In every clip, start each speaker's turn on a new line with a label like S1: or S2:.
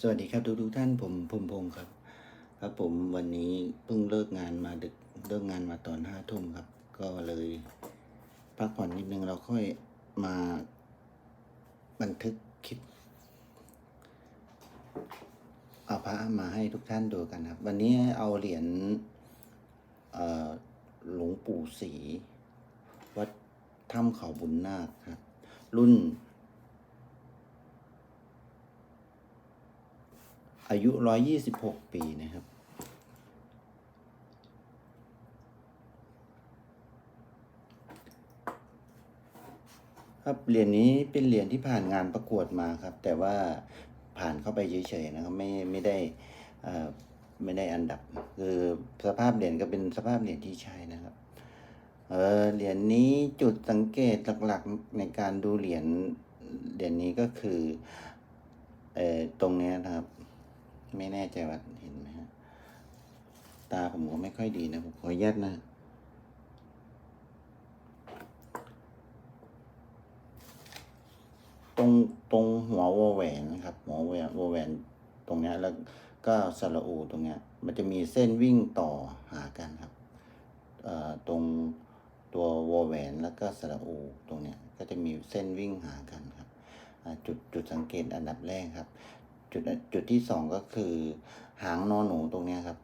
S1: สวัสดีครับทุกทุกท่านผมภูมิพงศ์ครับ ครับผมวันนี้เพิ่งเลิกงานมาดึกเลิกงานมาตอนห้าทุ่มครับ ก็เลยพักผ่อนนิดนึงเราค่อยมาบันทึกคลิปเอาพระมาให้ทุกท่านดูกันครับ วันนี้เอาเหรียญหลวงปู่ศรีวัดถ้ำเขาบุญนาคครับรุ่น อายุ126ปีนะครับ ครับเหรียญนี้เป็นเหรียญที่ผ่านงานประกวดมาครับ แต่ว่าผ่านเข้าไปเฉยๆนะครับ ไม่ไม่ได้อ่อไม่ได้อันดับ คือสภาพเหรียญก็เป็นสภาพเหรียญที่ใช้นะครับเออเหรียญนี้จุดสังเกตหลักๆในการดูเหรียญเหรียญนี้ก็คือเอ่อตรงเนี้ยนะครับ ไม่แน่ใจว่าเห็นไหมฮะ ตาผมก็ไม่ค่อยดีนะผมขออนุญาตนะตรงตรงหัววอแหวนนะครับ หัวแหวนวอแหวนตรงเนี้ยแล้วก็สระอูตรงเนี้ย มันจะมีเส้นวิ่งต่อหากันครับตรงตัววอแหวนแล้วก็สระอูตรงเนี้ยก็จะมีเส้นวิ่งหากันครับจุดจุดสังเกตอันดับแรกครับ จุดจุดที่สองก็คือ หางนอนหนูตรงเนี้ยครับ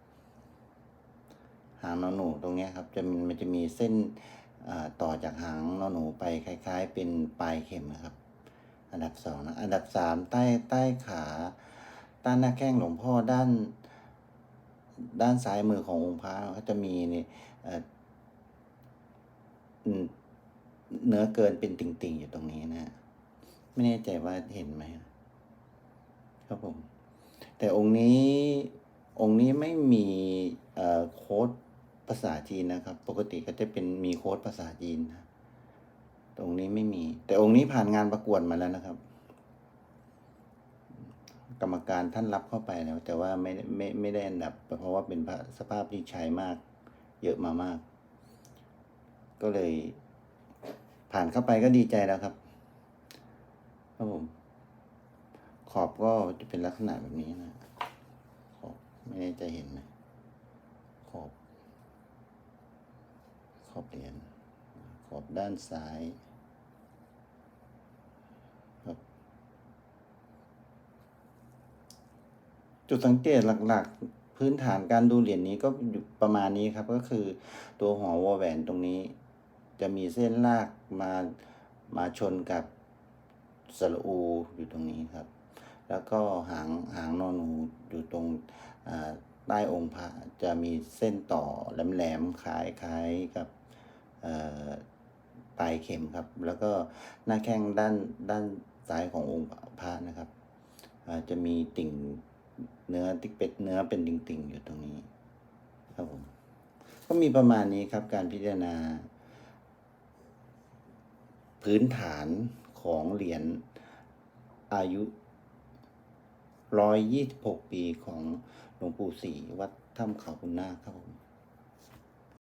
S1: หางนอนหนูตรงเนี้ยครับจะมันจะมีเส้นต่อจากหางนอนหนูไปคล้าย ๆ เป็นปลายเข็มนะครับ อันดับสองนะอันดับสามใต้ใต้ขาด้านหน้าแข้งหลวงพ่อด้าน ด้านซ้ายมือขององค์พระก็จะมีนี่เอ่ออืมเนื้อเกินเป็นติ่งๆอยู่ตรงนี้นะฮะไม่แน่ใจว่าเห็นไหม ครับผม แต่องค์นี้องค์นี้ไม่มีโค้ดภาษาจีนนะครับ ปกติก็จะเป็นมีโค้ดภาษาจีนนะตรงนี้ไม่มี แต่องค์นี้ผ่านงานประกวดมาแล้วนะครับ กรรมการท่านรับเข้าไปแล้ว แต่ว่าไม่ไม่ไม่ได้อันดับ เพราะว่าเป็นสภาพที่ใช้มาก เยอะมามาก ก็เลย ผ่านเข้าไปก็ดีใจแล้วครับครับผม ขอบก็จะเป็นลักษณะแบบนี้นะ ขอบไม่แน่ใจเห็นไหมขอบ ขอบเหรียญขอบด้านซ้ายครับจุดสังเกตหลักๆ พื้นฐานการดูเหรียญนี้ก็อยู่ประมาณนี้ครับ ก็คือตัวหัววอแหวนตรงนี้ จะมีเส้นลากมามาชนกับสระอูอยู่ตรงนี้ครับ แล้วก็หางหางนอนหนูอยู่ตรงใต้องค์พระจะมีเส้นต่อแหลมๆคล้ายคล้ายกับปลายเข็มครับ แล้วก็หน้าแข้งด้านด้านซ้ายขององค์พระนะครับจะมีติ่งเนื้อติ๊กเป็ดเนื้อเป็นติ่งๆ อยู่ตรงนี้ครับผมก็มีประมาณนี้ครับการพิจารณา พื้นฐานของเหรียญอายุ 126 ปีของหลวงปู่ศรีวัดถ้ำเขาคุณนาคครับผม